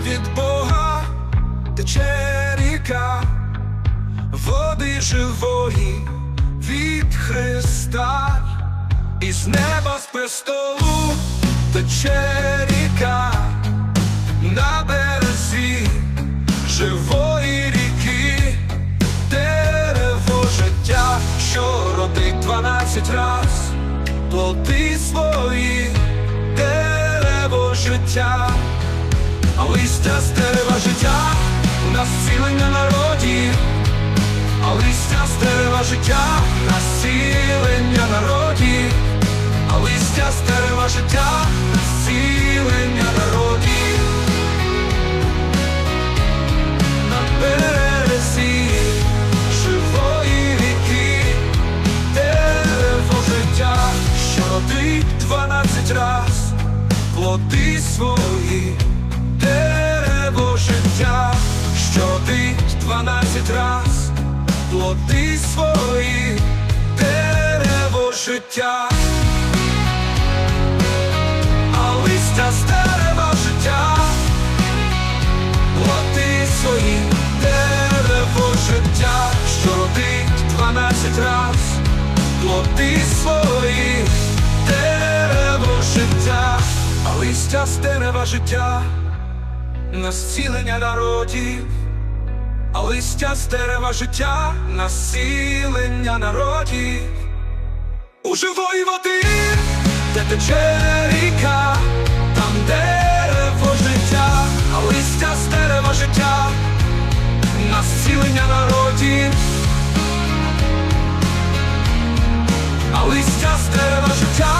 від Бога тече ріка, води живої від Христа, із неба з престолу тече ріка. На березі живої ріки, дерево життя, що родить дванадцять раз, плоди свої, дерево життя, а листя з дерева життя, на зцілення народів, а листя з дерева життя, на зцілення народів, а листя з дерева життя, на зцілення народів. На березі живої ріки, дерево життя, що родить дванадцять раз, плоди свої, дванадцять раз, плоди свої, дерево життя, а листя з дерева життя. Плоти свої дерево життя, що родить дванадцять раз, плоти свої дерево життя, а листя з дерева життя, на зцілення народів, а листя з дерева життя, насілення народів у живої води, де тече ріка, там дерево життя, а листя з дерева життя, насілення народів, а листя з дерева життя.